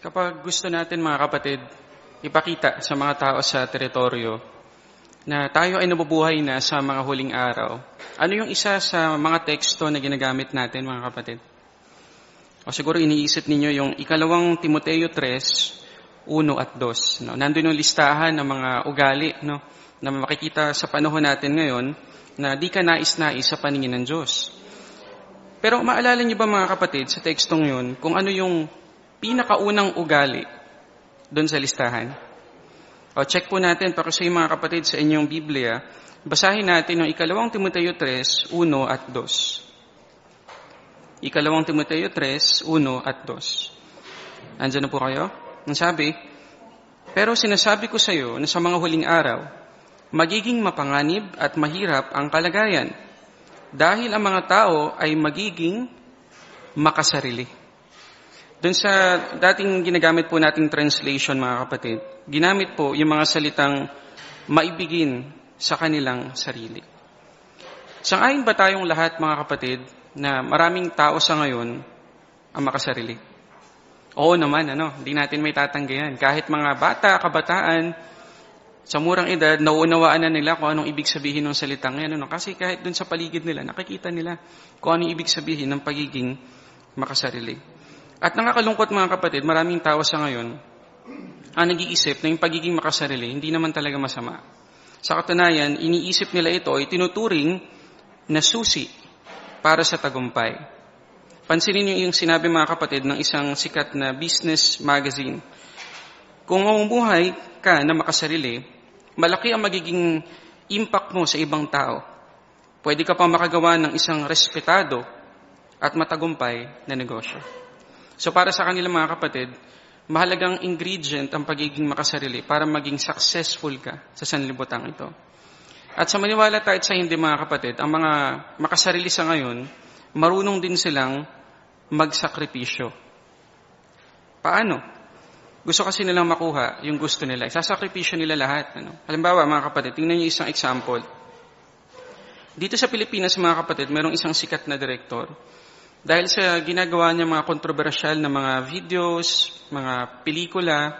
Kapag gusto natin mga kapatid, ipakita sa mga tao sa teritoryo na tayo ay nabubuhay na sa mga huling araw, ano yung isa sa mga teksto na ginagamit natin mga kapatid? O siguro iniisip ninyo yung ikalawang Timoteo 3, 1 at 2. No? Nandun yung listahan ng mga ugali no? na makikita sa panahon natin ngayon na di ka nais-nais sa paningin ng Diyos. Pero maalala niyo ba mga kapatid sa tekstong yun kung ano yung pinakaunang ugali doon sa listahan? O check po natin para sa mga kapatid sa inyong Biblia. Basahin natin yung ikalawang Timoteo 3, 1 at 2. Ikalawang Timoteo 3, 1 at 2. Andiyan na po kayo? Ang sabi, Pero sinasabi ko sa iyo na sa mga huling araw, magiging mapanganib at mahirap ang kalagayan dahil ang mga tao ay magiging makasarili. Doon sa dating ginagamit po nating translation mga kapatid, ginamit po yung mga salitang maibigin sa kanilang sarili. Sangayon ba tayong lahat mga kapatid na maraming tao sa ngayon ang makasarili? Oo naman, ano, hindi natin may tatanggayan. Kahit mga bata, kabataan, sa murang edad, nauunawaan na nila kung anong ibig sabihin ng salitang yan. Ano? Kasi kahit dun sa paligid nila, nakikita nila kung anong ibig sabihin ng pagiging makasarili. At nakakalungkot mga kapatid, maraming tao sa ngayon ang nag-iisip na yung pagiging makasarili, hindi naman talaga masama. Sa katunayan, iniisip nila ito ay tinuturing na susi para sa tagumpay. Pansinin niyo yung sinabi mga kapatid ng isang sikat na business magazine. Kung mamumuhay ka na makasarili, malaki ang magiging impact mo sa ibang tao. Pwede ka pa makagawa ng isang respetado at matagumpay na negosyo. So para sa kanila mga kapatid, mahalagang ingredient ang pagiging makasarili para maging successful ka sa sanlibutan ito. At sa maniwala tayo sa hindi mga kapatid, ang mga makasarili sa ngayon, marunong din silang magsakripisyo. Paano? Gusto kasi nilang makuha yung gusto nila. Isasakripisyo nila lahat. Ano? Halimbawa, mga kapatid, tingnan niyo isang example. Dito sa Pilipinas, mga kapatid, mayroong isang sikat na direktor. Dahil sa ginagawa niya mga kontrobersyal na mga videos, mga pelikula,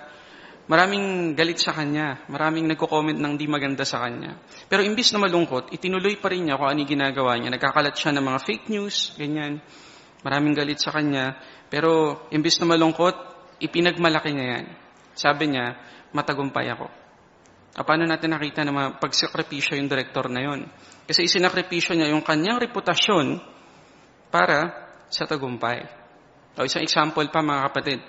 maraming galit sa kanya. Maraming nagko-comment ng di maganda sa kanya. Pero imbis na malungkot, itinuloy pa rin niya kung ano ginagawa niya. Nagkakalat siya ng mga fake news, ganyan. Maraming galit sa kanya. Pero imbis na malungkot, ipinagmalaki niya yan. Sabi niya, matagumpay ako. O, paano natin nakita na pagsakripisyo yung direktor na yon? Kasi isinakripisyo niya yung kanyang reputasyon para sa tagumpay. O, isang example pa mga kapatid.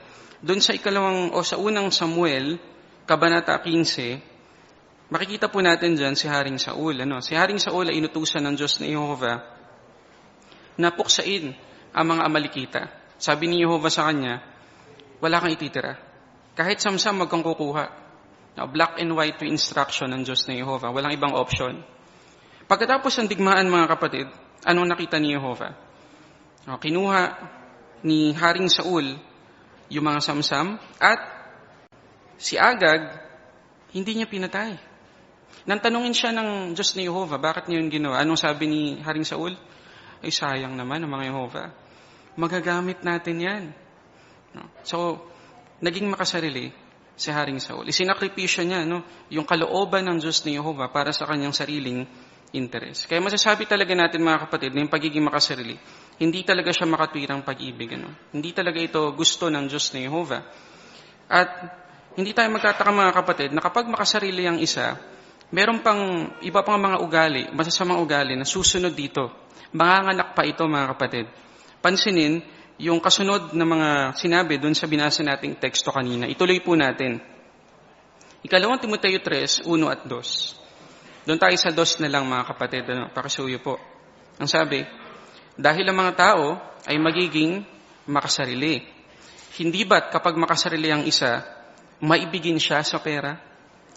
Doon sa ikalawang o sa unang Samuel, Kabanata 15, makikita po natin dyan si Haring Saul. Ano? Si Haring Saul ay inutusan ng Diyos na Jehovah na puksain ang mga Amalekita. Sabi ni Jehovah sa kanya, wala kang ititira. Kahit samsam, wag kang kukuha. Now, black and white to instruction ng Diyos na Jehovah. Walang ibang option. Pagkatapos ng digmaan, mga kapatid, anong nakita ni Jehovah? O, kinuha ni Haring Saul yung mga samsam at si Agag, hindi niya pinatay. Nang tanungin siya ng Diyos ni Jehovah, bakit niya yung ginawa? Anong sabi ni Haring Saul? Ay, sayang naman ang mga Jehovah. Magagamit natin yan. No? So, naging makasarili si Haring Saul. Isinakripisyo niya no, yung kalooban ng Diyos ni Jehovah para sa kanyang sariling interes. Kaya masasabi talaga natin mga kapatid na yung pagiging makasarili, hindi talaga siya makatwirang pag-ibig. Ano? Hindi talaga ito gusto ng Diyos ni Jehovah. At hindi tayo magtataka mga kapatid na kapag makasarili ang isa, meron pang iba pang mga ugali, masasamang ugali na susunod dito. Manganganak pa ito mga kapatid. Pansinin, yung kasunod na mga sinabi doon sa binasa nating teksto kanina. Ituloy po natin. Ikalawang Timoteo 3, 1 at 2. Doon tayo sa 2 na lang mga kapatid, ano, pakisuyo po. Ang sabi, dahil ang mga tao ay magiging makasarili. Hindi ba't kapag makasarili ang isa, maibigin siya sa pera?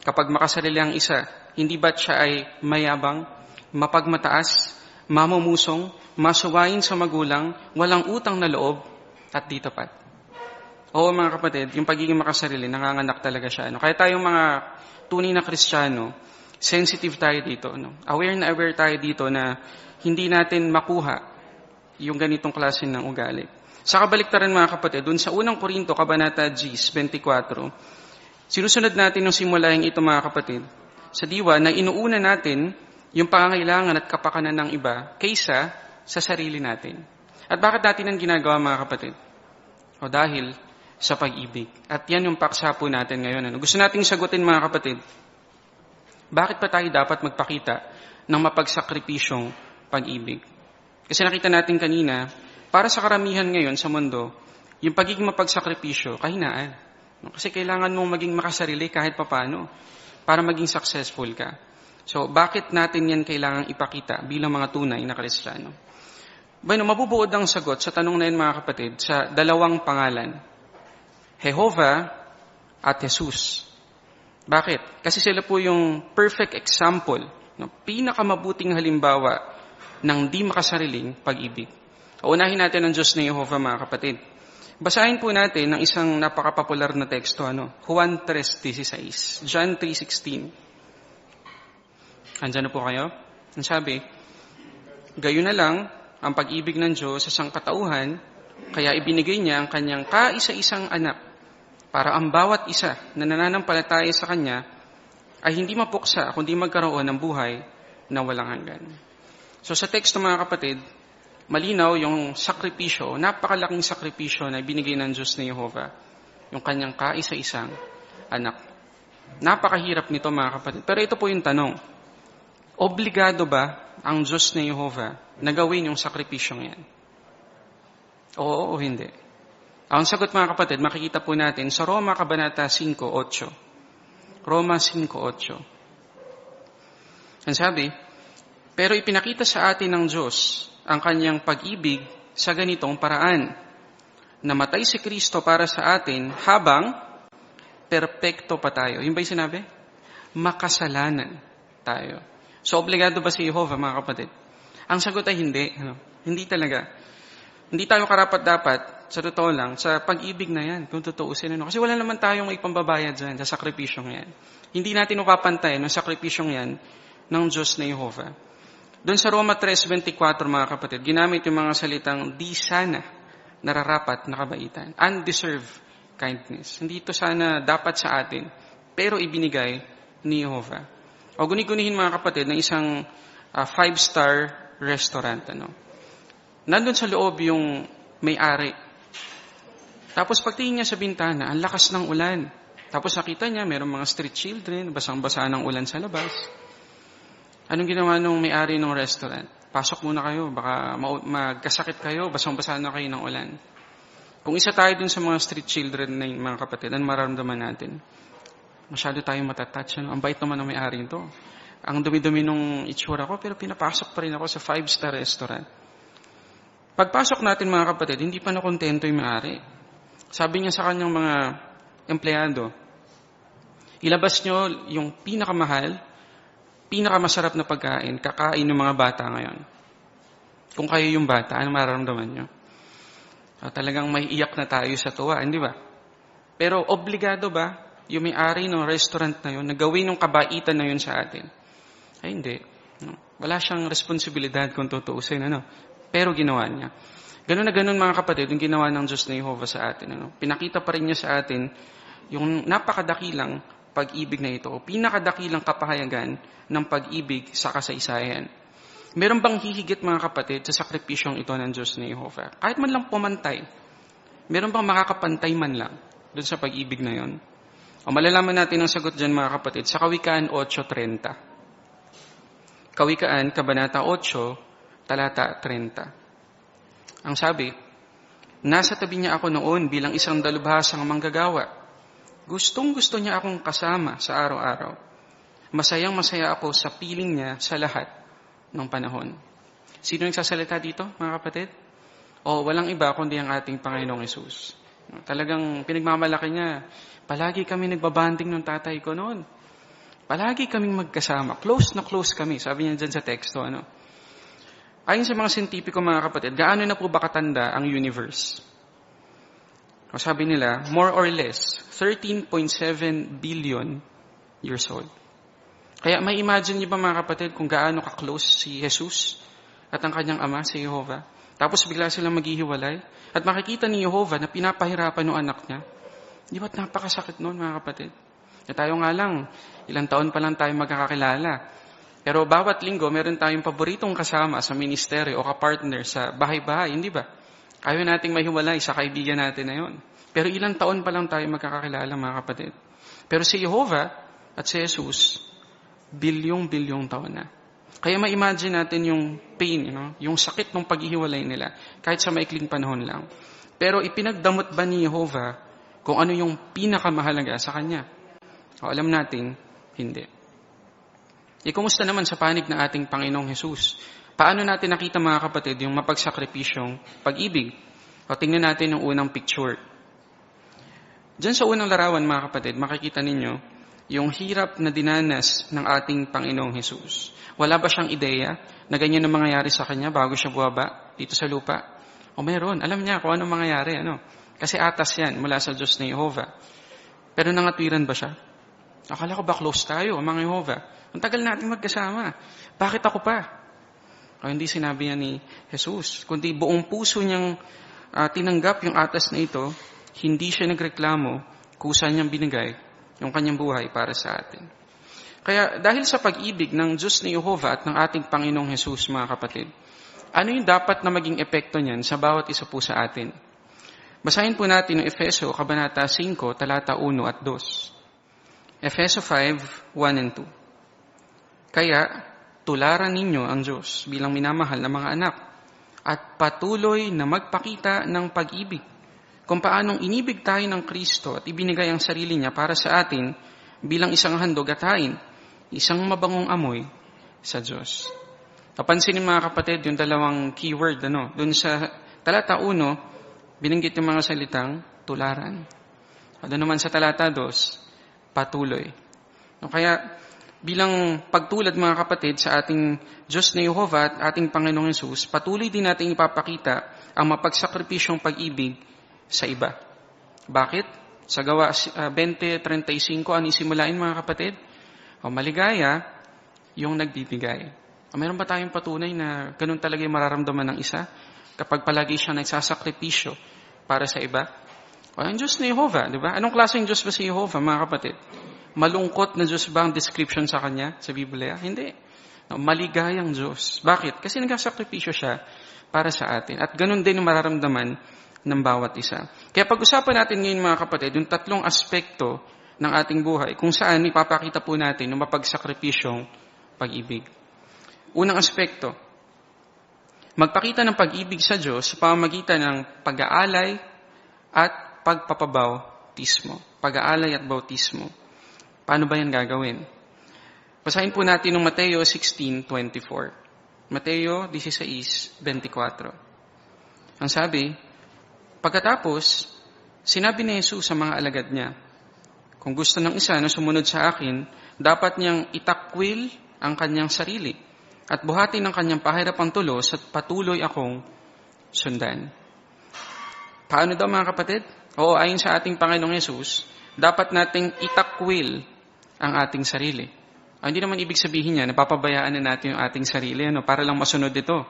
Kapag makasarili ang isa, hindi ba't siya ay mayabang, mapagmataas, mamumusong, masuwayin sa magulang, walang utang na loob, at di tapat. Oo mga kapatid, yung pagiging makasarili, nanganganak talaga siya. No? Kaya tayong mga tunay na kristyano, sensitive tayo dito. No? Aware na aware tayo dito na hindi natin makuha yung ganitong klase ng ugali. Sa kabaliktaran mga kapatid, dun sa unang Korinto, Kabanata Gs, 24, sinusunod natin yung simulaing ito mga kapatid, sa diwa na inuuna natin yung pangangailangan at kapakanan ng iba kaysa sa sarili natin. At bakit natin ang ginagawa mga kapatid? O dahil sa pag-ibig. At yan yung paksa po natin ngayon. Ano? Gusto nating sagutin mga kapatid, bakit pa tayo dapat magpakita ng mapagsakripisyong pag-ibig? Kasi nakita natin kanina, para sa karamihan ngayon sa mundo, yung pagiging mapagsakripisyo, kahinaan. Kasi kailangan mong maging makasarili kahit papano para maging successful ka. So, bakit natin yan kailangang ipakita bilang mga tunay na kristyano? Bueno, mabubuod ang sagot sa tanong na yun mga kapatid sa dalawang pangalan. Jehovah at Jesus. Bakit? Kasi sila po yung perfect example, no? pinakamabuting halimbawa ng di makasariling pag-ibig. Unahin natin ang Diyos na Jehovah, mga kapatid. Basahin po natin ang isang napakapopular na teksto, ano? Juan 3.16. John 3.16. Andyan na po kayo? Ang sabi, Gayon na lang ang pag-ibig ng Diyos sa sangkatauhan, kaya ibinigay niya ang kanyang kaisa-isang anak para ang bawat isa na nananampalataya sa kanya ay hindi mapuksa kundi magkaroon ng buhay na walang hanggan. So sa teksto mga kapatid, malinaw yung sakripisyo, napakalaking sakripisyo na binigay ng Diyos ni Jehovah, yung kanyang kaisa-isang anak. Napakahirap nito mga kapatid. Pero ito po yung tanong, obligado ba ang Diyos ni Jehovah na gawin yung sakripisyong yan? Oo o hindi? Ang sagot mga kapatid, makikita po natin sa Roma Kabanata 5.8. Roma 5.8. Ang sabi, pero ipinakita sa atin ng Diyos ang kanyang pag-ibig sa ganitong paraan. Namatay si Kristo para sa atin habang perpekto pa tayo. Yung ba yung sinabi? Makasalanan tayo. So, obligado ba si Jehovah, mga kapatid? Ang sagot ay hindi. Ano? Hindi talaga. Hindi tayo karapat-dapat, sa totoo lang, sa pag-ibig na yan, kung tutuusin. Ano? Kasi wala naman tayong ipambabayad dyan sa sakripisyong yan. Hindi natin upapantayan ng sakripisyong yan ng Diyos na Jehovah. Doon sa Roma 3.24 mga kapatid, ginamit yung mga salitang di sana nararapat na kabaitan. Undeserved kindness. Hindi ito sana dapat sa atin, pero ibinigay ni Jehovah. O guni-gunihin mga kapatid ng isang uh, five-star restaurant. Ano? Nandun sa loob yung may-ari. Tapos pagtingin niya sa bintana, ang lakas ng ulan. Tapos nakita niya, mayroong mga street children, basang-basa ng ulan sa labas. Anong ginawa nung may-ari ng restaurant? Pasok muna kayo, baka magkasakit kayo, basang-basa na kayo ng ulan. Kung isa tayo dun sa mga street children na mga kapatid, ano mararamdaman natin? Masyado tayong matatouch. Ano? Ang bait naman ng may-ari ito. Ang dumi-dumi nung itsura ko, pero pinapasok pa rin ako sa five-star restaurant. Pagpasok natin mga kapatid, hindi pa nakontento yung may-ari. Sabi niya sa kanyang mga empleyado, ilabas nyo yung pinakamahal pinakamasarap na pagkain, kakain ng mga bata ngayon? Kung kayo yung bata, ano mararamdaman nyo? Uh, talagang may iyak na tayo sa tuwa, hindi ba? Pero obligado ba yung may-ari ng restaurant na yun na gawin ng kabaitan na yun sa atin? Ay hindi. No. Wala siyang responsibilidad kung tutuusin. Ano? Pero ginawa niya. Ganun na ganun mga kapatid, yung ginawa ng Diyos na Jehovah sa atin. Ano? Pinakita pa rin niya sa atin yung napakadakilang pag-ibig na ito pinakadakilang kapahayagan ng pag-ibig sa kasaysayan. Meron bang hihigit mga kapatid sa sakripisyong ito ng Diyos ni Jehovah? Kahit man lang pumantay, meron bang makakapantay man lang doon sa pag-ibig na yon? O malalaman natin ang sagot dyan mga kapatid sa Kawikaan 8.30. Kawikaan, Kabanata 8, Talata 30. Ang sabi, Nasa tabi niya ako noon bilang isang dalubhasang manggagawa Gustong gusto niya akong kasama sa araw-araw. Masayang masaya ako sa piling niya sa lahat ng panahon. Sino nagsasalita dito, mga kapatid? O walang iba kundi ang ating Panginoong Yesus. Talagang pinagmamalaki niya. Palagi kami nagbabanding ng tatay ko noon. Palagi kaming magkasama. Close na close kami. Sabi niya dyan sa teksto. Ano? Ayon sa mga sintipiko mga kapatid, gaano na po ba katanda ang universe? Sabi nila, more or less, 13.7 billion years old. Kaya may imagine niyo ba mga kapatid kung gaano ka-close si Jesus at ang kanyang ama, si Jehovah? Tapos bigla silang maghihiwalay. At makikita ni Jehovah na pinapahirapan ng anak niya. Di ba't napakasakit noon mga kapatid? Na tayo nga lang, ilang taon pa lang tayo magkakakilala. Pero bawat linggo, meron tayong paboritong kasama sa ministeryo o kapartner sa bahay-bahay, hindi ba? Ayaw nating mahiwalay sa kaibigan natin na yon. Pero ilang taon pa lang tayo magkakakilala mga kapatid. Pero si Jehovah at si Jesus, bilyong-bilyong taon na. Kaya ma-imagine natin yung pain, you know, yung sakit ng paghihiwalay nila, kahit sa maikling panahon lang. Pero ipinagdamot ba ni Jehovah kung ano yung pinakamahalaga sa Kanya? O alam natin, hindi. E kumusta naman sa panig ng ating Panginoong Jesus? Paano natin nakita mga kapatid yung mapagsakripisyong pag-ibig? O tingnan natin yung unang picture. Diyan sa unang larawan mga kapatid, makikita ninyo yung hirap na dinanas ng ating Panginoong Jesus. Wala ba siyang ideya na ganyan ang mangyayari sa kanya bago siya buwaba dito sa lupa? O meron, alam niya kung ano mangyayari. Ano? Kasi atas yan mula sa Diyos na Jehovah. Pero nangatwiran ba siya? Akala ko ba close tayo, mga Jehovah? Ang tagal natin magkasama. Bakit ako pa? O hindi sinabi niya ni Jesus, kundi buong puso niyang uh, tinanggap yung atas na ito, hindi siya nagreklamo, kusa niyang binigay yung kanyang buhay para sa atin. Kaya dahil sa pag-ibig ng Diyos ni Jehovah at ng ating Panginoong Jesus, mga kapatid, ano yung dapat na maging epekto niyan sa bawat isa po sa atin? Basahin po natin ang Efeso, Kabanata 5, talata 1 at 2. Efeso 5, 1 and 2. Kaya, tularan ninyo ang Diyos bilang minamahal na mga anak at patuloy na magpakita ng pag-ibig kung paanong inibig tayo ng Kristo at ibinigay ang sarili niya para sa atin bilang isang handog at hain, isang mabangong amoy sa Diyos. Napansin mga kapatid yung dalawang keyword, ano, dun sa talata 1, binanggit yung mga salitang tularan. Ano naman sa talata 2, patuloy. No, kaya, bilang pagtulad mga kapatid sa ating Diyos na Jehovah at ating Panginoong Yesus, patuloy din natin ipapakita ang mapagsakripisyong pag-ibig sa iba. Bakit? Sa gawa uh, 20.35, ano isimulain mga kapatid? O maligaya, yung nagbibigay. O meron ba tayong patunay na ganun talaga yung mararamdaman ng isa kapag palagi siya nagsasakripisyo para sa iba? O ang Diyos ni Jehovah, di ba? Anong klaseng Diyos ba si Jehovah, mga kapatid? Malungkot na Diyos ba ang description sa Kanya, sa Biblia? Hindi. No, maligayang Diyos. Bakit? Kasi nagsasakripisyo siya para sa atin. At ganun din ang mararamdaman ng bawat isa. Kaya pag-usapan natin ngayon mga kapatid, yung tatlong aspekto ng ating buhay, kung saan ipapakita po natin yung mapagsakripisyong pag-ibig. Unang aspekto, magpakita ng pag-ibig sa Diyos sa pamamagitan ng pag-aalay at pagpapabautismo. Pag-aalay at bautismo. Paano ba yan gagawin? Basahin po natin ng Mateo 16.24. Mateo 16.24. Ang sabi, Pagkatapos, sinabi ni Jesus sa mga alagad niya, Kung gusto ng isa na sumunod sa akin, dapat niyang itakwil ang kanyang sarili at buhatin ang kanyang pahirapang tulos at patuloy akong sundan. Paano daw mga kapatid? Oo, ayon sa ating Panginoong Yesus, dapat nating itakwil ang ating sarili. Ah, hindi naman ibig sabihin niya, napapabayaan na natin yung ating sarili ano, para lang masunod ito.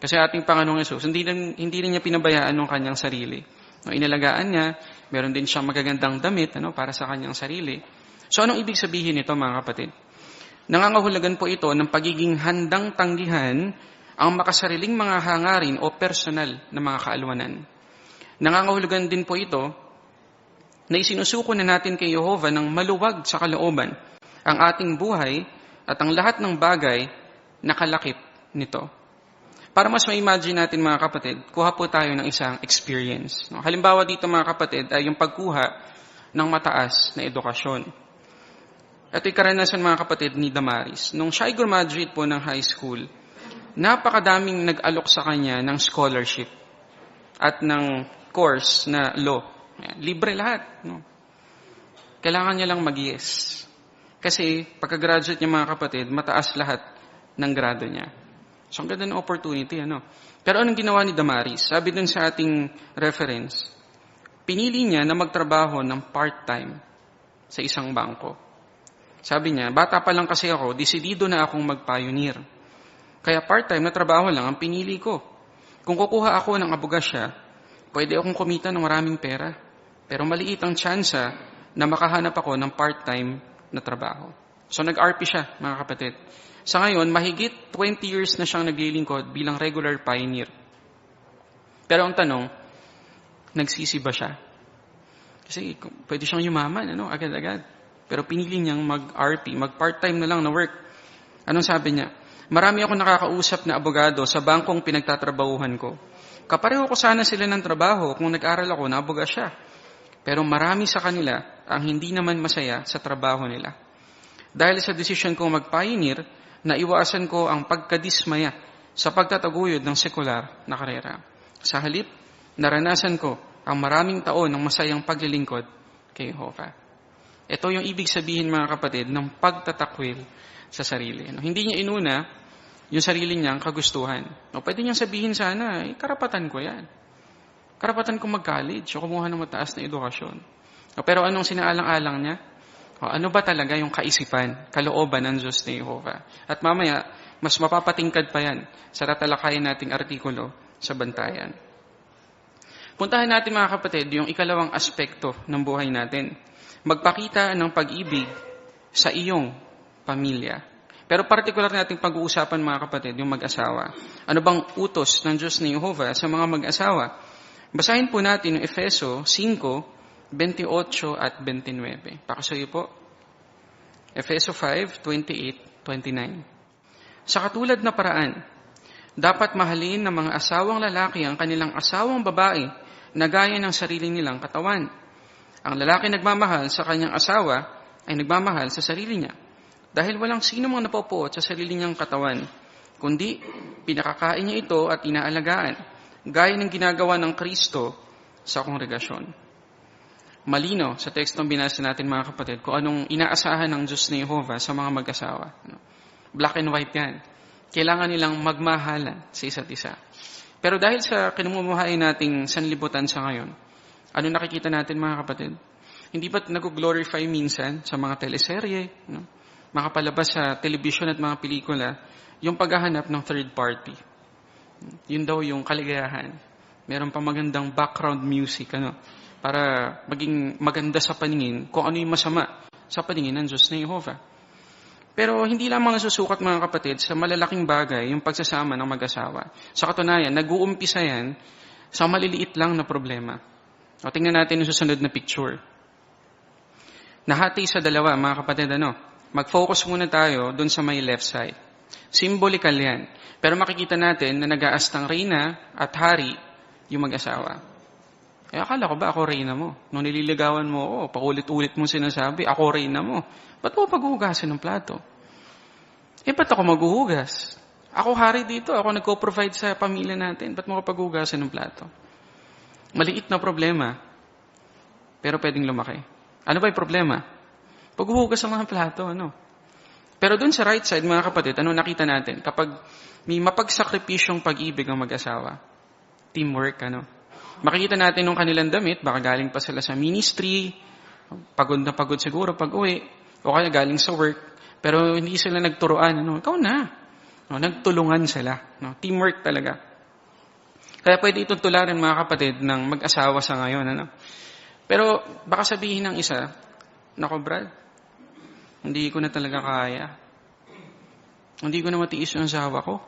Kasi ating Panginoong Yesus, hindi rin, hindi rin niya pinabayaan ng kanyang sarili. No, inalagaan niya, meron din siyang magagandang damit ano, para sa kanyang sarili. So anong ibig sabihin nito mga kapatid? Nangangahulugan po ito ng pagiging handang tanggihan ang makasariling mga hangarin o personal na mga kaalwanan. Nangangahulugan din po ito na isinusuko na natin kay Jehovah ng maluwag sa kalooban ang ating buhay at ang lahat ng bagay na kalakip nito. Para mas ma-imagine natin mga kapatid, kuha po tayo ng isang experience. Halimbawa dito mga kapatid ay yung pagkuha ng mataas na edukasyon. Ito'y karanasan mga kapatid ni Damaris. Nung siya ay graduate po ng high school, napakadaming nag-alok sa kanya ng scholarship at ng course na law. Libre lahat. No? Kailangan niya lang mag-yes. Kasi pagka-graduate niya mga kapatid, mataas lahat ng grado niya. So, ang ganda ng opportunity, ano? Pero anong ginawa ni Damaris? Sabi dun sa ating reference, pinili niya na magtrabaho ng part-time sa isang bangko. Sabi niya, bata pa lang kasi ako, desidido na akong mag-pioneer. Kaya part-time na trabaho lang ang pinili ko. Kung kukuha ako ng abogasya, pwede akong kumita ng maraming pera. Pero maliit ang tsansa na makahanap ako ng part-time na trabaho. So nag-RP siya, mga kapatid. Sa ngayon, mahigit 20 years na siyang naglilingkod bilang regular pioneer. Pero ang tanong, nagsisi ba siya? Kasi pwede siyang yumaman, ano, agad-agad. Pero pinili niyang mag-RP, mag-part-time na lang na work. Anong sabi niya? Marami ako nakakausap na abogado sa bangkong pinagtatrabahuhan ko. Kapareho ko sana sila ng trabaho kung nag-aral ako na abogasya. Pero marami sa kanila ang hindi naman masaya sa trabaho nila. Dahil sa desisyon kong mag-pioneer, naiwasan ko ang pagkadismaya sa pagtataguyod ng sekular na karera. Sa halip, naranasan ko ang maraming taon ng masayang paglilingkod kay Jehovah. Ito yung ibig sabihin mga kapatid ng pagtatakwil sa sarili. No, hindi niya inuna yung sarili niyang kagustuhan. No, pwede niyang sabihin sana, eh, karapatan ko yan. Karapatan ko mag-college o kumuha ng mataas na edukasyon. No, pero anong sinaalang-alang niya? O, ano ba talaga yung kaisipan, kalooban ng Diyos ni Jehovah? At mamaya, mas mapapatingkad pa yan sa tatalakayin nating artikulo sa bantayan. Puntahan natin mga kapatid yung ikalawang aspekto ng buhay natin. Magpakita ng pag-ibig sa iyong pamilya. Pero partikular nating pag-uusapan mga kapatid, yung mag-asawa. Ano bang utos ng Diyos ni Jehovah sa mga mag-asawa? Basahin po natin yung Efeso 5, 28 at 29. Pakasuyo po. Efeso 5, 28, 29. Sa katulad na paraan, dapat mahalin ng mga asawang lalaki ang kanilang asawang babae na gaya ng sarili nilang katawan. Ang lalaki nagmamahal sa kanyang asawa ay nagmamahal sa sarili niya. Dahil walang sino mang napopuot sa sarili niyang katawan, kundi pinakakain niya ito at inaalagaan, gaya ng ginagawa ng Kristo sa kongregasyon. Malino sa tekstong binasa natin mga kapatid kung anong inaasahan ng Diyos ni Jehovah sa mga mag-asawa. Black and white yan. Kailangan nilang magmahalan sa isa't isa. Pero dahil sa kinumumuhay nating sanlibutan sa ngayon, ano nakikita natin mga kapatid? Hindi ba't nag-glorify minsan sa mga teleserye, no? makapalabas sa television at mga pelikula, yung paghahanap ng third party. Yun daw yung kaligayahan. Meron pa magandang background music, ano, para maging maganda sa paningin kung ano yung masama sa paningin ng Diyos na Jehovah. Pero hindi lamang susukat mga kapatid sa malalaking bagay yung pagsasama ng mag-asawa. Sa katunayan, nag-uumpisa yan sa maliliit lang na problema. O tingnan natin yung susunod na picture. Nahati sa dalawa mga kapatid ano. Mag-focus muna tayo dun sa may left side. Symbolical yan. Pero makikita natin na nag-aastang reyna at hari yung mag-asawa. Eh, akala ko ba ako reyna mo? Nung nililigawan mo ako, paulit-ulit mo sinasabi, ako reyna mo. Ba't mo paghuhugasin ng plato? Eh, ba't ako maghuhugas? Ako hari dito, ako nagko-provide sa pamilya natin. Ba't mo ko paghuhugasin ng plato? Maliit na problema, pero pwedeng lumaki. Ano ba yung problema? Paghuhugas ng mga plato, ano? Pero dun sa right side, mga kapatid, ano nakita natin? Kapag may mapagsakripisyong pag-ibig ang mag-asawa, teamwork, ano? Makikita natin nung kanilang damit, baka galing pa sila sa ministry, pagod na pagod siguro pag uwi, o kaya galing sa work, pero hindi sila nagturoan, ano, ikaw na. No, nagtulungan sila. No, teamwork talaga. Kaya pwede itong tularan mga kapatid ng mag-asawa sa ngayon. Ano? Pero baka sabihin ng isa, Nako Brad, hindi ko na talaga kaya. Hindi ko na matiis yung asawa ko.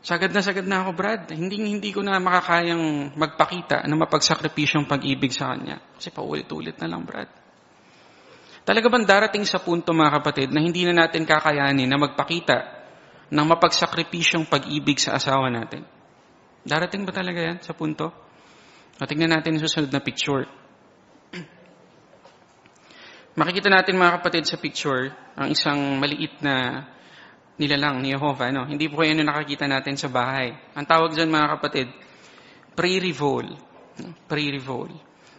Sagad na sagad na ako, Brad. Hindi, hindi ko na makakayang magpakita na mapagsakripisyong pag-ibig sa kanya. Kasi paulit-ulit na lang, Brad. Talaga bang darating sa punto, mga kapatid, na hindi na natin kakayanin na magpakita ng mapagsakripisyong pag-ibig sa asawa natin? Darating ba talaga yan sa punto? O, tingnan natin yung susunod na picture. Makikita natin mga kapatid sa picture ang isang maliit na nilalang ni Jehovah. No? Hindi po yan yung nakakita natin sa bahay. Ang tawag dyan mga kapatid, pre-revol. Pre-revol.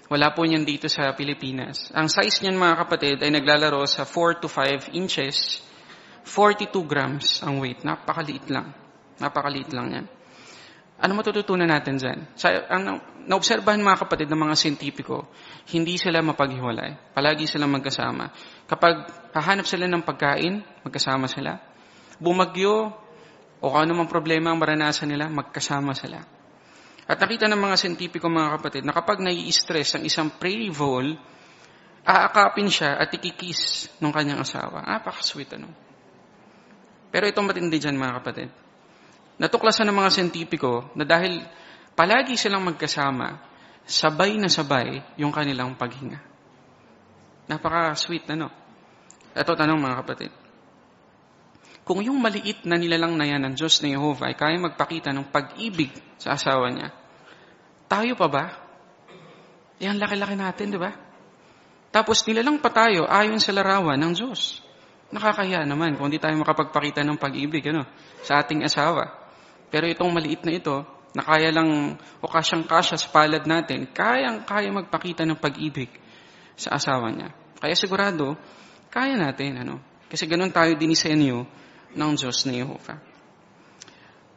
Wala po niyan dito sa Pilipinas. Ang size niyan mga kapatid ay naglalaro sa 4 to 5 inches, 42 grams ang weight. Napakaliit lang. Napakaliit lang yan. Ano matututunan natin dyan? Sa, ang, naobserbahan mga kapatid ng mga sintipiko, hindi sila mapaghiwalay. Palagi silang magkasama. Kapag hahanap sila ng pagkain, magkasama sila. Bumagyo, o kung ano mang problema ang maranasan nila, magkasama sila. At nakita ng mga sentipiko mga kapatid na kapag nai-stress ang isang prairie vole, aakapin siya at ikikis ng kanyang asawa. Apaka-sweet ano. Pero itong matindi dyan mga kapatid. Natuklasan ng mga sentipiko na dahil palagi silang magkasama, sabay na sabay yung kanilang paghinga. Napaka-sweet na no. Ito tanong mga kapatid. Kung yung maliit na nilalang na yan ng Diyos na Jehovah ay kaya magpakita ng pag-ibig sa asawa niya, tayo pa ba? Yan, laki-laki natin, di ba? Tapos nilalang pa tayo ayon sa larawan ng Diyos. Nakakaya naman kung hindi tayo makapagpakita ng pag-ibig ano, sa ating asawa. Pero itong maliit na ito, na kaya lang o kasyang-kasya sa palad natin, kayang-kaya magpakita ng pag-ibig sa asawa niya. Kaya sigurado, kaya natin. Ano? Kasi ganun tayo dinisenyo ng Diyos ni Jehovah.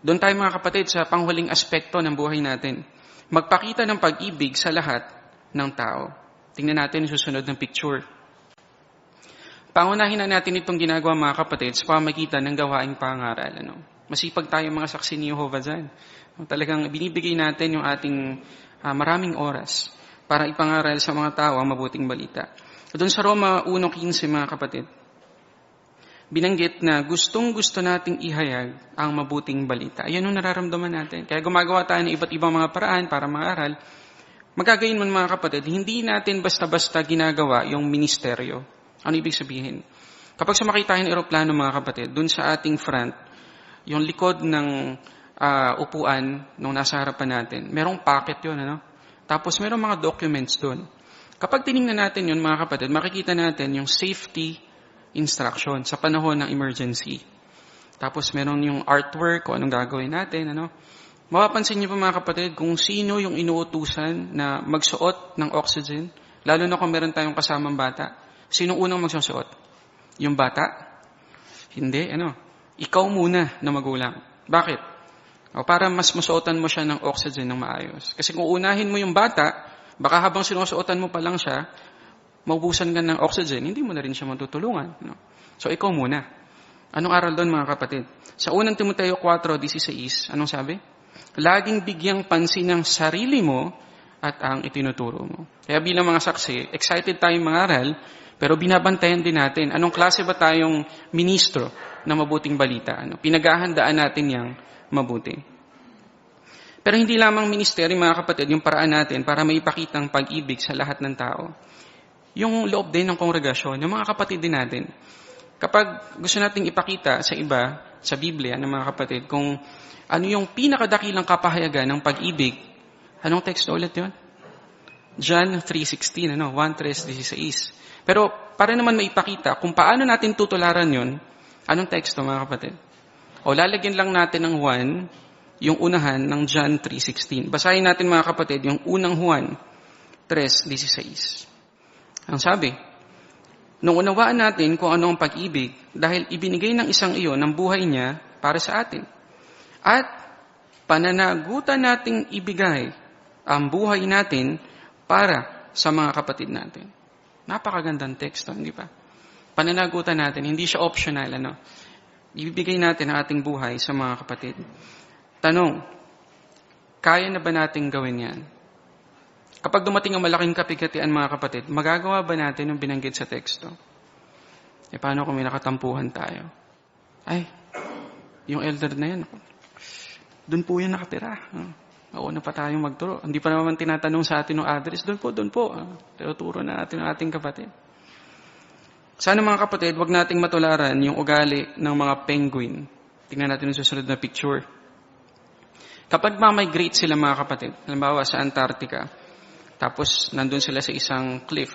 Doon tayo mga kapatid sa panghuling aspekto ng buhay natin. Magpakita ng pag-ibig sa lahat ng tao. Tingnan natin yung susunod ng picture. Pangunahin na natin itong ginagawa mga kapatid sa pamagitan ng gawaing pangaral. Ano? Masipag tayo mga saksi ni Jehovah dyan. Talagang binibigay natin yung ating uh, maraming oras para ipangaral sa mga tao ang mabuting balita. Doon sa Roma 1.15 mga kapatid, binanggit na gustong gusto nating ihayag ang mabuting balita. Ayan ang nararamdaman natin. Kaya gumagawa tayo ng iba't ibang mga paraan para mangaral. Magagayin man mga kapatid, hindi natin basta-basta ginagawa yung ministeryo. Ano ibig sabihin? Kapag sumakay tayo ng aeroplano mga kapatid, dun sa ating front, yung likod ng uh, upuan nung nasa harapan natin, merong packet yun, ano? Tapos merong mga documents dun. Kapag tiningnan natin yun mga kapatid, makikita natin yung safety instruction sa panahon ng emergency. Tapos meron yung artwork, kung anong gagawin natin, ano? Mapapansin niyo pa mga kapatid kung sino yung inuutusan na magsuot ng oxygen, lalo na kung meron tayong kasamang bata. Sino unang magsusuot? Yung bata? Hindi, ano? Ikaw muna na magulang. Bakit? O para mas masuotan mo siya ng oxygen ng maayos. Kasi kung unahin mo yung bata, baka habang sinusuotan mo pa lang siya, maubusan ka ng oxygen, hindi mo na rin siya matutulungan. No? So ikaw muna. Anong aral doon mga kapatid? Sa unang Timoteo 4.16, anong sabi? Laging bigyang pansin ng sarili mo at ang itinuturo mo. Kaya bilang mga saksi, excited tayong mangaral, pero binabantayan din natin, anong klase ba tayong ministro na mabuting balita? Ano? Pinaghahandaan natin yang mabuti. Pero hindi lamang ministeryo, mga kapatid, yung paraan natin para maipakita ang pag-ibig sa lahat ng tao. Yung loob din ng kongregasyon, yung mga kapatid din natin. Kapag gusto nating ipakita sa iba, sa Biblia, ng mga kapatid, kung ano yung pinakadakilang kapahayagan ng pag-ibig, anong teksto ulit yun? John 3.16, ano? 1.3.16. Pero para naman maipakita kung paano natin tutularan yun, anong teksto mga kapatid? O lalagyan lang natin ng 1, yung unahan ng John 3.16. Basahin natin mga kapatid, yung unang Juan 3.16. Ang sabi, Nung unawaan natin kung ano ang pag-ibig, dahil ibinigay ng isang iyon ng buhay niya para sa atin. At pananagutan nating ibigay ang buhay natin para sa mga kapatid natin. Napakagandang teksto, hindi ba? Pananagutan natin, hindi siya optional, ano? Ibibigay natin ang ating buhay sa mga kapatid. Tanong, kaya na ba nating gawin yan? Kapag dumating ang malaking kapigatian mga kapatid, magagawa ba natin yung binanggit sa teksto? E paano kung may nakatampuhan tayo? Ay, yung elder na yan, doon po yan nakatira. Mauna pa tayong magturo. Hindi pa naman tinatanong sa atin ng address. Doon po, doon po. Tinuturo na natin ang ating kapatid. Sana mga kapatid, wag nating matularan yung ugali ng mga penguin. Tingnan natin yung susunod na picture. Kapag ma-migrate sila mga kapatid, halimbawa sa Antarctica, tapos nandun sila sa isang cliff,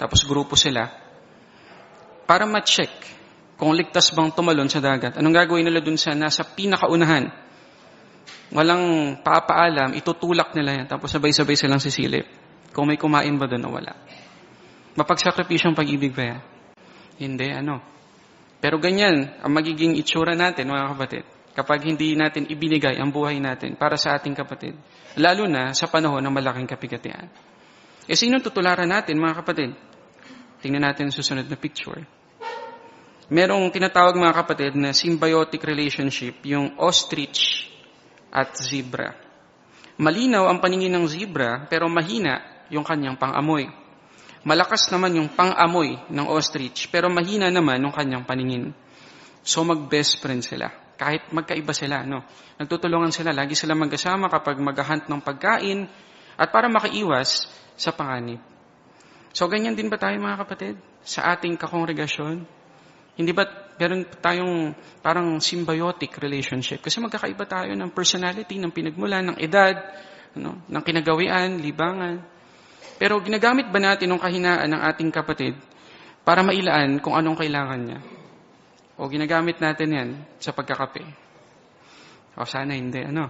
tapos grupo sila, para ma-check kung ligtas bang tumalon sa dagat. Anong gagawin nila dun sa nasa pinakaunahan? Walang papaalam, itutulak nila yan, tapos sabay-sabay silang sisilip. Kung may kumain ba doon o wala. Mapagsakripisyong pag-ibig ba yan? Hindi, ano. Pero ganyan, ang magiging itsura natin, mga kapatid, kapag hindi natin ibinigay ang buhay natin para sa ating kapatid, lalo na sa panahon ng malaking kapigatian. E sino tutularan natin, mga kapatid? Tingnan natin ang susunod na picture. merong tinatawag mga kapatid na symbiotic relationship, yung ostrich at zebra. Malinaw ang paningin ng zebra, pero mahina yung kanyang pangamoy. Malakas naman yung pangamoy ng ostrich, pero mahina naman yung kanyang paningin. So mag-best friend sila. Kahit magkaiba sila, no? Nagtutulungan sila, lagi sila magkasama kapag maghahunt ng pagkain at para makaiwas sa panganib. So ganyan din ba tayo mga kapatid? Sa ating kakongregasyon? Hindi ba meron tayong parang symbiotic relationship? Kasi magkakaiba tayo ng personality, ng pinagmula, ng edad, ano, ng kinagawian, libangan. Pero ginagamit ba natin ang kahinaan ng ating kapatid para mailaan kung anong kailangan niya? O ginagamit natin yan sa pagkakape? O sana hindi, ano?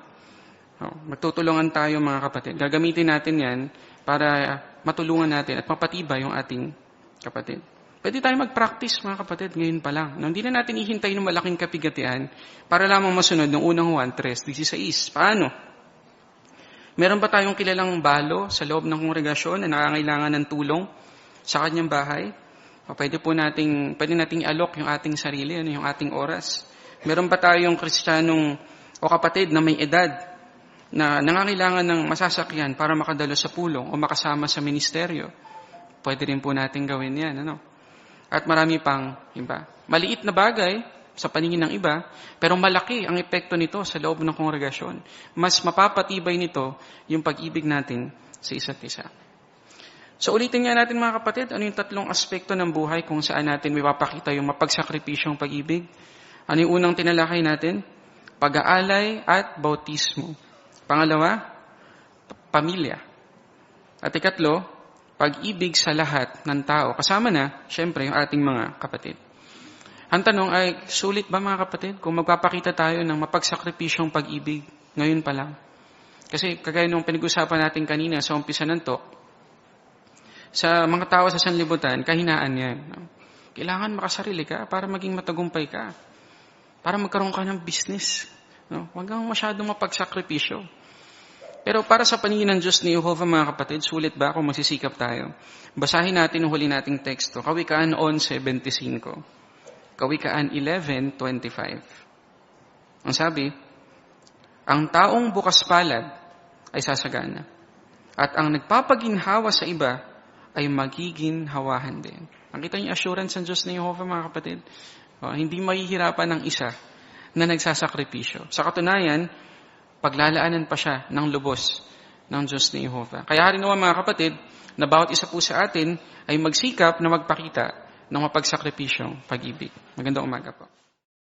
O, magtutulungan tayo mga kapatid. Gagamitin natin yan para matulungan natin at mapatibay yung ating kapatid. Pwede tayo mag-practice mga kapatid ngayon pa lang. No, hindi na natin ihintay ng malaking kapigatian para lamang masunod ng unang Juan 3.16. Paano? Meron ba tayong kilalang balo sa loob ng kongregasyon na nangangailangan ng tulong sa kanyang bahay? O pwede po nating, pwede nating alok yung ating sarili, ano, yung ating oras. Meron ba tayong kristyanong o kapatid na may edad na nangangailangan ng masasakyan para makadalo sa pulong o makasama sa ministeryo? Pwede rin po natin gawin yan. Ano? At marami pang iba. Maliit na bagay sa paningin ng iba, pero malaki ang epekto nito sa loob ng kongregasyon. Mas mapapatibay nito yung pag-ibig natin sa isa't isa. So ulitin nga natin mga kapatid, ano yung tatlong aspekto ng buhay kung saan natin may yung mapagsakripisyong pag-ibig? Ano yung unang tinalakay natin? Pag-aalay at bautismo. Pangalawa, pamilya. At ikatlo, pag-ibig sa lahat ng tao. Kasama na, syempre, yung ating mga kapatid. Ang tanong ay, sulit ba mga kapatid kung magpapakita tayo ng mapagsakripisyong pag-ibig ngayon pa lang? Kasi kagaya nung pinag-usapan natin kanina sa umpisa ng talk, sa mga tao sa sanlibutan, kahinaan yan. Kailangan makasarili ka para maging matagumpay ka. Para magkaroon ka ng business. No? Huwag kang masyadong mapagsakripisyo. Pero para sa paningin ng Diyos ni Jehovah mga kapatid, sulit ba kung magsisikap tayo? Basahin natin ang huli nating teksto, Kawikaan 11.75. Kawikaan 11.25. Ang sabi, ang taong bukas palad ay sasagana. At ang nagpapaginhawa sa iba ay magiging hawahan din. Ang kita niyo assurance ng Diyos ni Jehovah mga kapatid. O, hindi mahihirapan ng isa na nagsasakripisyo. Sa katunayan, paglalaanan pa siya ng lubos ng Diyos ni Jehovah. Kaya rin naman mga kapatid, na bawat isa po sa atin ay magsikap na magpakita ng mapagsakripisyong pag-ibig. Magandang umaga po.